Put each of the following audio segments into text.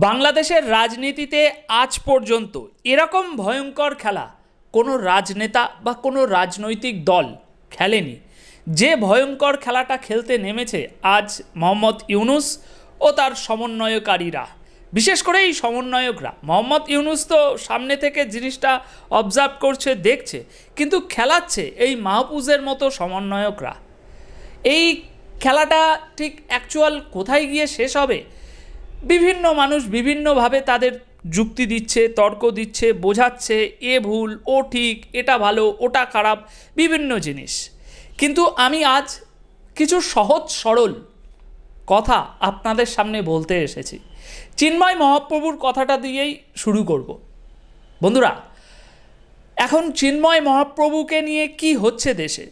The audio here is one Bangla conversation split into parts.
বাংলাদেশের রাজনীতিতে আজ পর্যন্ত এরকম ভয়ঙ্কর খেলা কোনো রাজনেতা বা কোনো রাজনৈতিক দল খেলেনি। যে ভয়ঙ্কর খেলাটা খেলতে নেমেছে আজ মোহাম্মদ ইউনুস ও তার সমন্বয়কারীরা। বিশেষ করে এই সমন্বয়করা। মোহাম্মদ ইউনুস তো সামনে থেকে জিনিসটা অবজার্ভ করছে, দেখছে, কিন্তু খেলাচ্ছে এই মাহফুজের মতো সমন্বয়করা। এই খেলাটা ঠিক অ্যাকচুয়াল কোথায় গিয়ে শেষ হবে? বিভিন্ন মানুষ বিভিন্নভাবে তাদের যুক্তি দিচ্ছে, তর্ক দিচ্ছে, বোঝাচ্ছে, এ ভুল, ও ঠিক, এটা ভালো, ওটা খারাপ, বিভিন্ন জিনিস। কিন্তু আমি আজ কিছু সহজ, সরল কথা আপনাদের সামনে বলতে এসেছি। চিন্ময় মহাপ্রভুর কথাটা দিয়েই শুরু করব। বন্ধুরা, এখন চিন্ময় মহাপ্রভুকে নিয়ে কি হচ্ছে দেশে?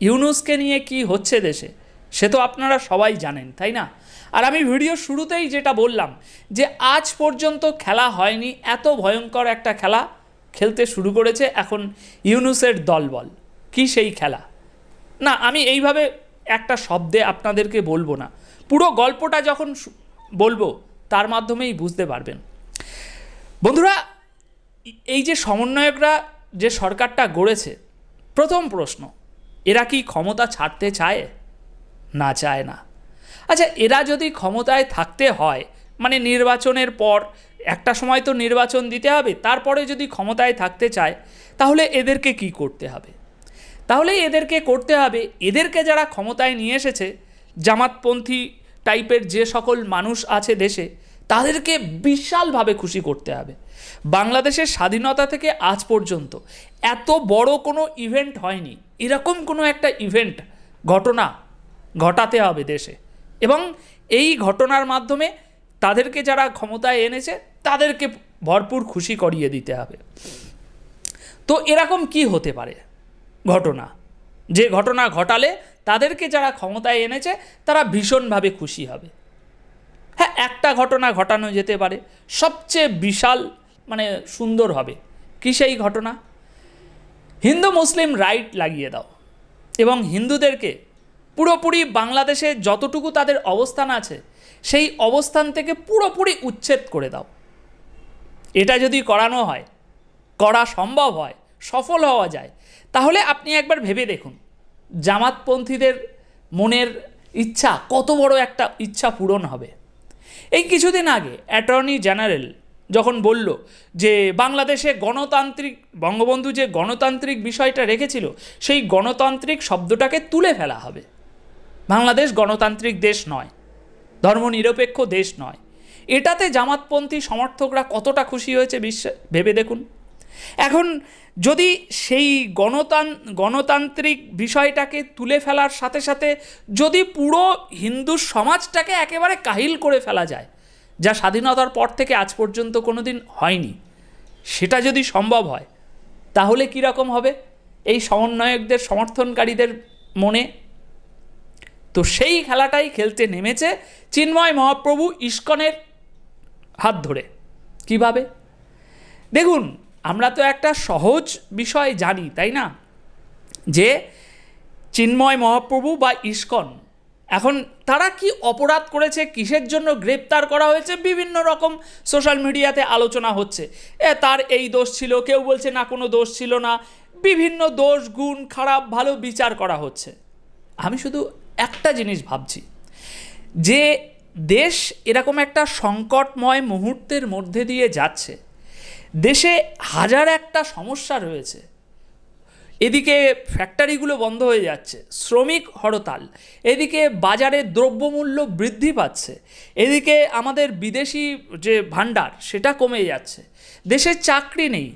ইউনুসকে নিয়ে কি হচ্ছে দেশে? সে তো আপনারা সবাই জানেন, তাই না? আর আমি ভিডিও শুরুতেই যেটা বললাম, যে আজ পর্যন্ত খেলা হয়নি, এত ভয়ঙ্কর একটা খেলা খেলতে শুরু করেছে এখন ইউনুসের দলবল। কি সেই খেলা? না, আমি এইভাবে একটা শব্দে আপনাদেরকে বলব না। পুরো গল্পটা যখন বলব, তার মাধ্যমেই বুঝতে পারবেন। বন্ধুরা, এই যে সমন্বয়করা যে সরকারটা গড়েছে, প্রথম প্রশ্ন, এরা কি ক্ষমতা ছাড়তে চায়? না চায় না। আচ্ছা এরা যদি ক্ষমতায় থাকতে হয় মানে নির্বাচনের পর, একটা সময় তো নির্বাচন দিতে হবে, তারপরে যদি ক্ষমতায় থাকতে চায়, তাহলে এদেরকে কি করতে হবে? তাহলে এদেরকে করতে হবে, এদেরকে যারা ক্ষমতায় নিয়ে এসেছে, জামাতপন্থী টাইপের যে সকল মানুষ আছে দেশে, তাদেরকে বিশালভাবে খুশি করতে হবে। বাংলাদেশের স্বাধীনতা থেকে আজ পর্যন্ত এত বড় কোনো ইভেন্ট হয়নি। এরকম কোনো একটা ইভেন্ট ঘটনা ঘটাতে হবে দেশে। এবং এই ঘটনার মাধ্যমে তাদেরকে যারা ক্ষমতায় এনেছে, তাদেরকে ভরপুর খুশি করিয়ে দিতে হবে। তো এরকম কি হতে পারে ঘটনা? যে ঘটনা ঘটালে তাদেরকে যারা ক্ষমতায় এনেছে, তারা ভীষণভাবে খুশি হবে। হ্যাঁ একটা ঘটনা ঘটানো যেতে পারে। সবচেয়ে বিশাল মানে সুন্দর হবে। কী সেই ঘটনা? হিন্দু মুসলিম রাইট লাগিয়ে দাও। এবং হিন্দুদেরকে পুরোপুরি বাংলাদেশে যতটুকু তাদের অবস্থান আছে, সেই অবস্থান থেকে পুরোপুরি উচ্ছেদ করে দাও। এটা যদি করানো হয়, করা সম্ভব হয়, সফল হওয়া যায়, তাহলে আপনি একবার ভেবে দেখুন, জামাতপন্থীদের মনের ইচ্ছা কত বড় একটা ইচ্ছা পূরণ হবে। এই কিছুদিন আগে অ্যাটর্নি জেনারেল যখন বলল যে বাংলাদেশে গণতান্ত্রিক, বঙ্গবন্ধু যে গণতান্ত্রিক বিষয়টা রেখেছিল, সেই গণতান্ত্রিক শব্দটাকে তুলে ফেলা হবে। বাংলাদেশ গণতান্ত্রিক দেশ নয়, ধর্মনিরপেক্ষ দেশ নয়। এটাতে জামাতপন্থী সমর্থকরা কতটা খুশি হয়েছে বিশ্ব? ভেবে দেখুন। এখন যদি সেই গণতান, গণতান্ত্রিক বিষয়টাকে তুলে ফেলার সাথে সাথে যদি পুরো হিন্দু সমাজটাকে একেবারে কাহিল করে ফেলা যায়, যা স্বাধীনতার পর থেকে আজ পর্যন্ত কোনো দিন হয়নি, সেটা যদি সম্ভব হয়, তাহলে কীরকম হবে? এই সমন্বয়কদের, সমর্থনকারীদের মনে তো সেই খেলাটাই খেলতে নেমেছে চিন্ময় মহাপ্রভু ইস্কনের হাত ধরে। কীভাবে? দেখুন, আমরা তো একটা সহজ বিষয় জানি, তাই না? যে চিন্ময় মহাপ্রভু বা ইস্কন, এখন তারা কি অপরাধ করেছে, কিসের জন্য গ্রেপ্তার করা হয়েছে, বিভিন্ন রকম সোশ্যাল মিডিয়াতে আলোচনা হচ্ছে। এ, তার এই দোষ ছিল, কেউ বলছে না, কোনো দোষ ছিল না। বিভিন্ন দোষ, গুণ, খারাপ, ভালো বিচার করা হচ্ছে। আমি শুধু একটা জিনিস ভাবছি। যে দেশ এরকম একটা সংকটময় মুহূর্তের মধ্যে দিয়ে যাচ্ছে, দেশে হাজার একটা সমস্যা রয়েছে। এদিকে ফ্যাক্টরিগুলো বন্ধ হয়ে যাচ্ছে, শ্রমিক হরতাল, এদিকে বাজারে দ্রব্যমূল্য বৃদ্ধি পাচ্ছে, এদিকে আমাদের বিদেশি যে ভাণ্ডার সেটা কমে যাচ্ছে দেশের চাকরি নেই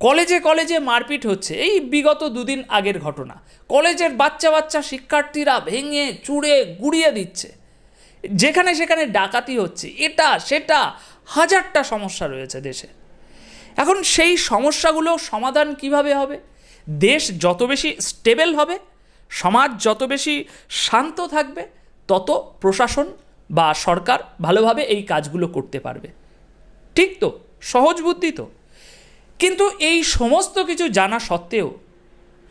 কলেজে কলেজে মারপিট হচ্ছে, এই বিগত দুদিন আগের ঘটনা। কলেজের বাচ্চা বাচ্চা শিক্ষার্থীরা ভেঙে, চুড়ে, গুড়িয়ে দিচ্ছে। যেখানে সেখানে ডাকাতি হচ্ছে, এটা, সেটা, হাজারটা সমস্যা রয়েছে দেশে। এখন সেই সমস্যাগুলো সমাধান কীভাবে হবে? দেশ যত বেশি স্টেবল হবে, সমাজ যত বেশি শান্ত থাকবে, তত প্রশাসন বা সরকার ভালোভাবে এই কাজগুলো করতে পারবে। ঠিক তো? সহজ বুদ্ধি তো? কিন্তু এই সমস্ত কিছু জানা সত্ত্বেও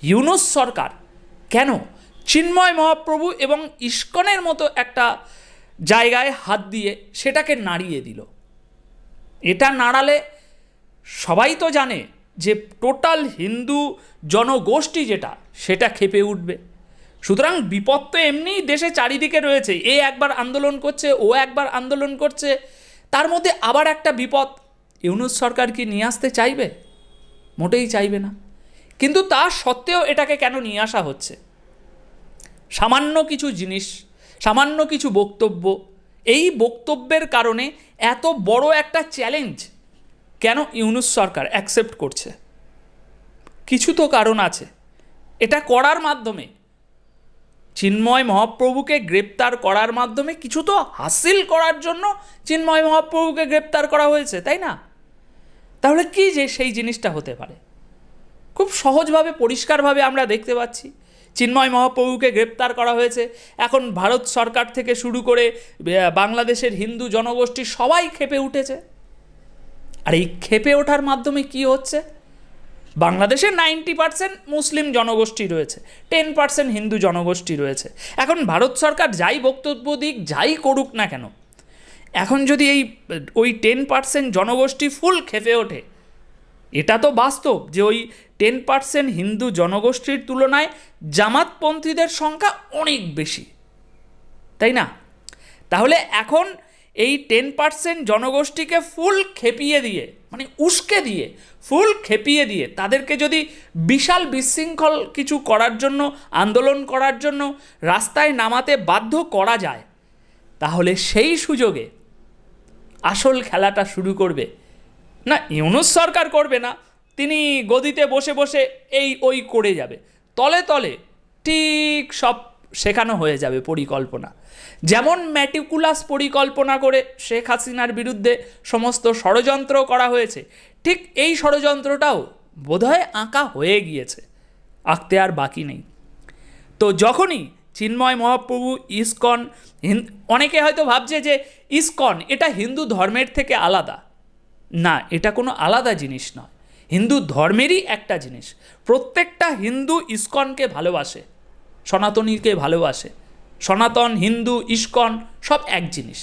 ইউনুস সরকার কেন চিন্ময় মহাপ্রভু এবং ইস্কনের মতো একটা জায়গায় হাত দিয়ে সেটাকে নাড়িয়ে দিল? এটা নাড়ালে সবাই তো জানে যে টোটাল হিন্দু জনগোষ্ঠী যেটা, সেটা খেপে উঠবে। সুতরাং বিপদ তো এমনিই দেশে চারিদিকে রয়েছে। এ একবার আন্দোলন করছে, ও একবার আন্দোলন করছে। তার মধ্যে আবার একটা বিপদ ইউনুস সরকার কি নিয়ে আসতে চাইবে? মোটেই চাইবে না। কিন্তু তা সত্ত্বেও এটাকে কেন নিয়ে আসা হচ্ছে? সামান্য কিছু জিনিস, সামান্য কিছু বক্তব্য, এই বক্তব্যের কারণে এত বড় একটা চ্যালেঞ্জ কেন ইউনুস সরকার অ্যাকসেপ্ট করছে? কিছু তো কারণ আছে। এটা করার মাধ্যমে, চিন্ময় মহাপ্রভুকে গ্রেপ্তার করার মাধ্যমে কিছু তো হাসিল করার জন্য চিন্ময় মহাপ্রভুকে গ্রেপ্তার করা হয়েছে, তাই না? তাহলে কি যে সেই জিনিসটা হতে পারে? খুব সহজভাবে, পরিষ্কারভাবে আমরা দেখতে পাচ্ছি। চিন্ময় মহাপ্রভুকে গ্রেপ্তার করা হয়েছে। এখন ভারত সরকার থেকে শুরু করে বাংলাদেশের হিন্দু জনগোষ্ঠী সবাই খেপে উঠেছে। আর এই খেপে ওঠার মাধ্যমে কি হচ্ছে? বাংলাদেশে নাইনটি পার্সেন্ট মুসলিম জনগোষ্ঠী রয়েছে। টেন পার্সেন্ট হিন্দু জনগোষ্ঠী রয়েছে। এখন ভারত সরকার যাই বক্তব্য দিক, যাই করুক না কেন এখন যদি এই, ওই টেন পার্সেন্ট জনগোষ্ঠী ফুল খেপে ওঠে, এটা তো বাস্তব যে ওই টেন পার্সেন্ট হিন্দু জনগোষ্ঠীর তুলনায় জামাতপন্থীদের সংখ্যা অনেক বেশি, তাই না? তাহলে এখন এই টেন পার্সেন্ট জনগোষ্ঠীকে ফুল খেপিয়ে দিয়ে মানে উস্কে দিয়ে ফুল খেপিয়ে দিয়ে, তাদেরকে যদি বিশাল বিশৃঙ্খল কিছু করার জন্য, আন্দোলন করার জন্য রাস্তায় নামাতে বাধ্য করা যায় তাহলে সেই সুযোগে আসল খেলাটা শুরু করবে। না, ইউনুস সরকার করবে না, তিনি গদিতে বসে বসে এই ওই করে যাবে। তলে তলে ঠিক সব শেখানো হয়ে যাবে পরিকল্পনা। যেমন ম্যাটিকুলাস পরিকল্পনা করে শেখ হাসিনার বিরুদ্ধে সমস্ত ষড়যন্ত্র করা হয়েছে, ঠিক এই ষড়যন্ত্রটাও বোধহয় আঁকা হয়ে গিয়েছে, আঁকতে আর বাকি নেই। তো যখনই চিন্ময় মহাপ্রভু, ইসকন অনেকে হয়তো ভাবছে যে ইসকন, এটা হিন্দু ধর্মের থেকে আলাদা। না, এটা কোনো আলাদা জিনিস নয়। হিন্দু ধর্মেরই একটা জিনিস। প্রত্যেকটা হিন্দু ইসকনকে ভালোবাসে, সনাতনীকে ভালোবাসে। সনাতন, হিন্দু, ইস্কন, সব এক জিনিস।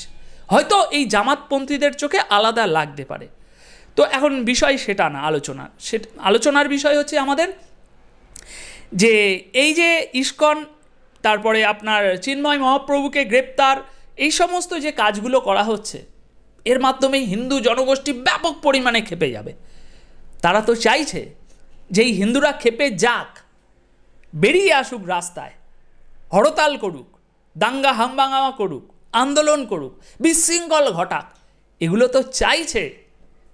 হয়তো এই জামাতপন্থীদের চোখে আলাদা লাগতে পারে। তো এখন বিষয় সেটা না, আলোচনা। সে, আলোচনার বিষয় হচ্ছে আমাদের যে এই যে ইস্কন তারপরে আপনার চিন্ময় মহাপ্রভুকে গ্রেপ্তার, এই সমস্ত যে কাজগুলো করা হচ্ছে, এর মাধ্যমে হিন্দু জনগোষ্ঠী ব্যাপক পরিমাণে খেপে যাবে। তারা তো চাইছে যে এই হিন্দুরা খেপে যাক, বেরিয়ে আসুক রাস্তায়, হরতাল করুক, দাঙ্গা হামবাঙ্গামা করুক, আন্দোলন করুক, বিশৃঙ্খল ঘটাক, এগুলো তো চাইছে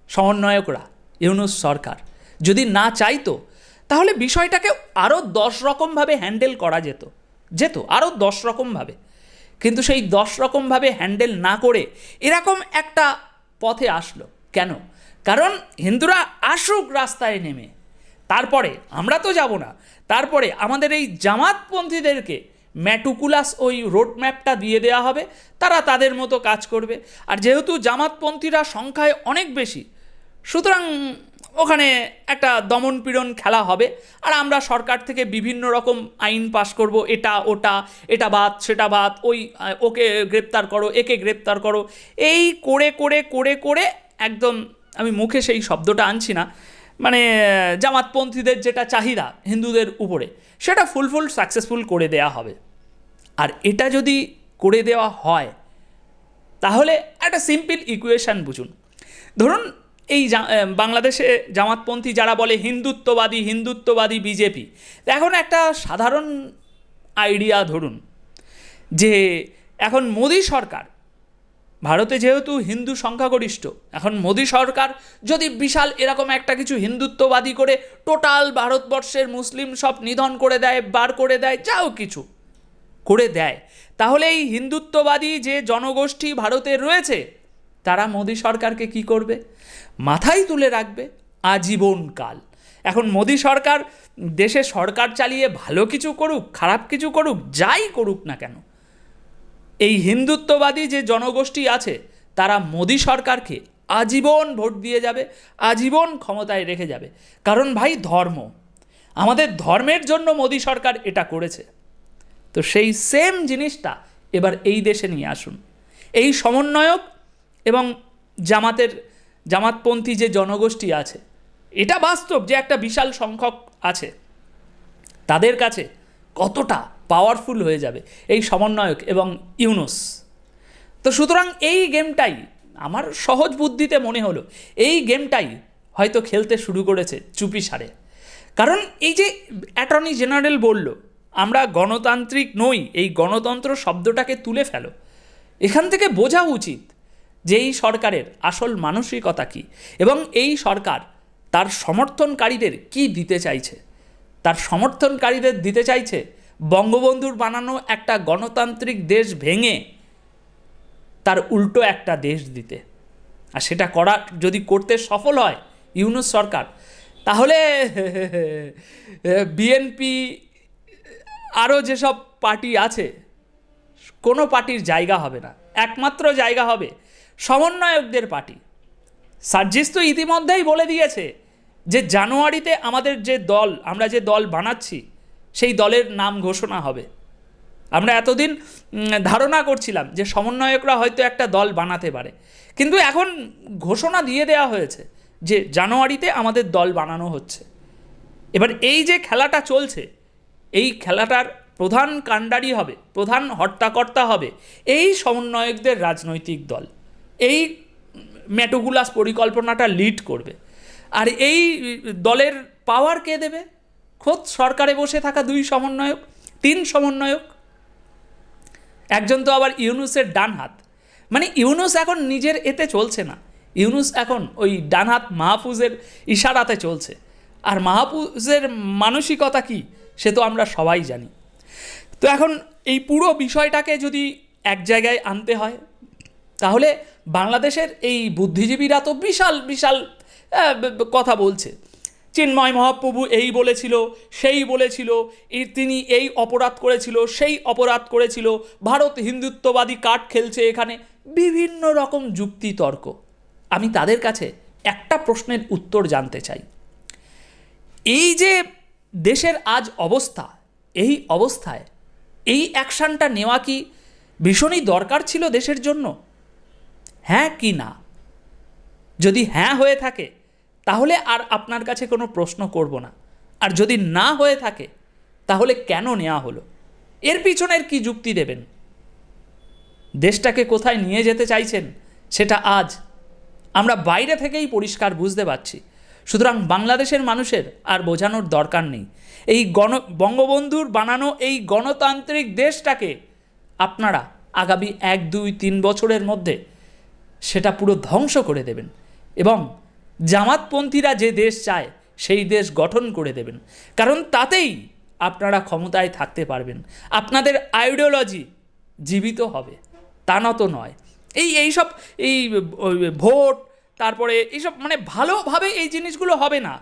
সমন্বয়করা, ইউনুস সরকার। যদি না চাইতো, তাহলে বিষয়টাকে আরও দশ রকমভাবে হ্যান্ডেল করা যেত। যেত আরও দশ রকমভাবে কিন্তু সেই দশ রকমভাবে হ্যান্ডেল না করে এরকম একটা পথে আসলো। কেন? কারণ হিন্দুরা আসুক রাস্তায় নেমে। তারপরে আমরা তো যাব না। তারপরে আমাদের এই জামাতপন্থীদেরকে ম্যাটুকুলাস ওই রোড ম্যাপটা দিয়ে দেওয়া হবে। তারা তাদের মতো কাজ করবে। আর যেহেতু জামাতপন্থীরা সংখ্যায় অনেক বেশি, সুতরাং ওখানে একটা দমন পীড়ন খেলা হবে। আর আমরা সরকার থেকে বিভিন্ন রকম আইন পাশ করব, এটা, ওটা, এটা বাদ, সেটা বাদ, ওই ওকে গ্রেপ্তার করো, একে গ্রেপ্তার করো। এই করে করে করে করে একদম আমি মুখে সেই শব্দটা আনছি না। মানে জামাতপন্থীদের যেটা চাহিদা হিন্দুদের উপরে, সেটা ফুলফুল সাকসেসফুল করে দেয়া হবে। আর এটা যদি করে দেওয়া হয়, তাহলে একটা সিম্পল ইকুয়েশন বুঝুন। ধরুন এই বাংলাদেশে জামাতপন্থী যারা বলে হিন্দুত্ববাদী হিন্দুত্ববাদী বিজেপি, এখন একটা সাধারণ আইডিয়া ধরুন যে এখন মোদী সরকার, ভারতে যেহেতু হিন্দু সংখ্যাগরিষ্ঠ, এখন মোদী সরকার যদি বিশাল এরকম একটা কিছু হিন্দুত্ববাদী করে টোটাল ভারতবর্ষের মুসলিম সব নিধন করে দেয়, বার করে দেয়, যাও কিছু করে দেয়, তাহলে এই হিন্দুত্ববাদী যে জনগোষ্ঠী ভারতে রয়েছে তারা মোদী সরকারকে কি করবে? মাথায় তুলে রাখবে আজীবনকাল এখন মোদী সরকার দেশে সরকার চালিয়ে ভালো কিছু করুক, খারাপ কিছু করুক, যাই করুক না কেন, এই হিন্দুত্ববাদী যে জনগোষ্ঠী আছে, তারা মোদী সরকারকে আজীবন ভোট দিয়ে যাবে, আজীবন ক্ষমতায় রেখে যাবে। কারণ ভাই, ধর্ম। আমাদের ধর্মের জন্য মোদী সরকার এটা করেছে। তো সেই সেম জিনিসটা এবার এই দেশে নিয়ে আসুন। এই সমন্বয়ক এবং জামাতের, জামাতপন্থী যে জনগোষ্ঠী আছে, এটা বাস্তব যে একটা বিশাল সংখ্যক আছে, তাদের কাছে কতটা পাওয়ারফুল হয়ে যাবে এই সমন্বয়ক এবং ইউনুস? তো সুতরাং এই গেমটাই আমার সহজ বুদ্ধিতে মনে হলো, এই গেমটাই হয়তো খেলতে শুরু করেছে চুপি সারে। কারণ এই যে অ্যাটর্নি জেনারেল বলল, আমরা গণতান্ত্রিক নই, এই গণতন্ত্র শব্দটাকে তুলে ফেলো। এখান থেকে বোঝা উচিত যে এই সরকারের আসল মানসিকতা কী এবং এই সরকার তার সমর্থনকারীদের কি দিতে চাইছে? তার সমর্থনকারীদের দিতে চাইছে বঙ্গবন্ধুর বানানো একটা গণতান্ত্রিক দেশ ভেঙে তার উল্টো একটা দেশ দিতে। আর সেটা করা যদি করতে সফল হয় ইউনুস সরকার, তাহলে বিএনপি, আরও যেসব পার্টি আছে, কোনো পার্টির জায়গা হবে না। একমাত্র জায়গা হবে সমন্বয়কদের পার্টি। সার্জিস তো ইতিমধ্যেই বলে দিয়েছে যে জানুয়ারিতে আমাদের যে দল, আমরা যে দল বানাচ্ছি, সেই দলের নাম ঘোষণা হবে। আমরা এতদিন ধারণা করছিলাম যে সমন্বয়করা হয়তো একটা দল বানাতে পারে। কিন্তু এখন ঘোষণা দিয়ে দেওয়া হয়েছে যে জানুয়ারিতে আমাদের দল বানানো হচ্ছে। এবার এই যে খেলাটা চলছে, এই খেলাটার প্রধান কাণ্ডারি হবে, প্রধান হর্তাকর্তা হবে এই সমন্বয়কদের রাজনৈতিক দল। এই মেটোগুলাস পরিকল্পনাটা লিড করবে। আর এই দলের পাওয়ার কে দেবে? খোদ সরকারে বসে থাকা দুই সমন্বয়ক, তিন সমন্বয়ক। একজন তো আবার ইউনুসের ডান হাত। মানে ইউনুস এখন নিজের এতে চলছে না। ইউনুস এখন ওই ডান হাত মাহফুজের ইশারাতে চলছে। আর মাহফুজের মানসিকতা কি, সে তো আমরা সবাই জানি। তো এখন এই পুরো বিষয়টাকে যদি এক জায়গায় আনতে হয়, তাহলে বাংলাদেশের এই বুদ্ধিজীবীরা তো বিশাল বিশাল কথা বলছে। চিন্ময় মহাপ্রভু এই বলেছিল, সেই বলেছিল তিনি এই অপরাধ করেছিল, সেই অপরাধ করেছিল, ভারত হিন্দুত্ববাদী কাঠ খেলছে এখানে। বিভিন্ন রকম যুক্তি তর্ক আমি তাদের কাছে একটা প্রশ্নের উত্তর জানতে চাই। এই যে দেশের আজ অবস্থা, এই অবস্থায় এই অ্যাকশানটা নেওয়া কি ভীষণই দরকার ছিল দেশের জন্য? হ্যাঁ কি না? যদি হ্যাঁ হয়ে থাকে, তাহলে আর আপনার কাছে কোনো প্রশ্ন করব না। আর যদি না হয়ে থাকে, তাহলে কেন নেওয়া হলো? এর পিছনের কি যুক্তি দেবেন? দেশটাকে কোথায় নিয়ে যেতে চাইছেন, সেটা আজ আমরা বাইরে থেকেই পরিষ্কার বুঝতে পারছি। সুতরাং বাংলাদেশের মানুষের আর বোঝানোর দরকার নেই। এই গণ, বঙ্গবন্ধুর বানানো এই গণতান্ত্রিক দেশটাকে আপনারা আগামী এক, দুই, তিন বছরের মধ্যে সেটা পুরো ধ্বংস করে দেবেন। এবং জামাতপন্থীরা যে দেশ চায়, সেই দেশ গঠন করে দেবেন। কারণ তাতেই আপনারা ক্ষমতায় থাকতে পারবেন। আপনাদের আইডিওলজি জীবিত হবে। তা নত নয়। এই এইসব এই ভোট, তারপরে এইসব মানে ভালোভাবে এই জিনিসগুলো হবে না।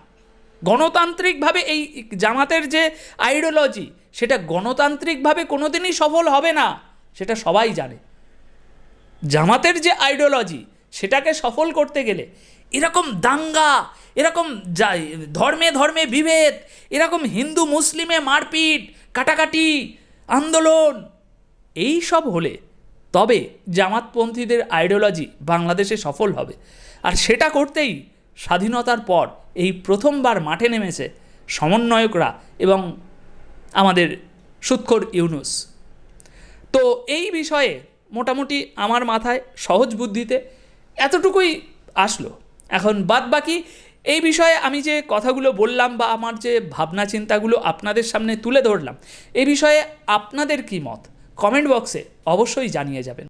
গণতান্ত্রিকভাবে এই জামাতের যে আইডিওলজি সেটা গণতান্ত্রিকভাবে কোনোদিনই সফল হবে না, সেটা সবাই জানে। জামাতের যে আইডিওলজি সেটাকে সফল করতে গেলে এরকম দাঙ্গা, এরকম ধর্মে ধর্মে বিভেদ, এরকম হিন্দু মুসলিমে মারপিট, কাটাকাটি, আন্দোলন, এই সব হলে তবে জামাতপন্থীদের আইডিওলজি বাংলাদেশে সফল হবে। আর সেটা করতেই স্বাধীনতার পর এই প্রথমবার মাঠে নেমেছে সমন্বয়করা এবং আমাদের সুৎখর ইউনুস। তো এই বিষয়ে মোটামুটি আমার মাথায় সহজ বুদ্ধিতে এতটুকুই আসলো। এখন বাদ বাকি এই বিষয়ে আমি যে কথাগুলো বললাম বা আমার যে ভাবনা চিন্তাগুলো আপনাদের সামনে তুলে ধরলাম এই বিষয়ে আপনাদের কী মত? কমেন্ট বক্সে অবশ্যই জানিয়ে যাবেন।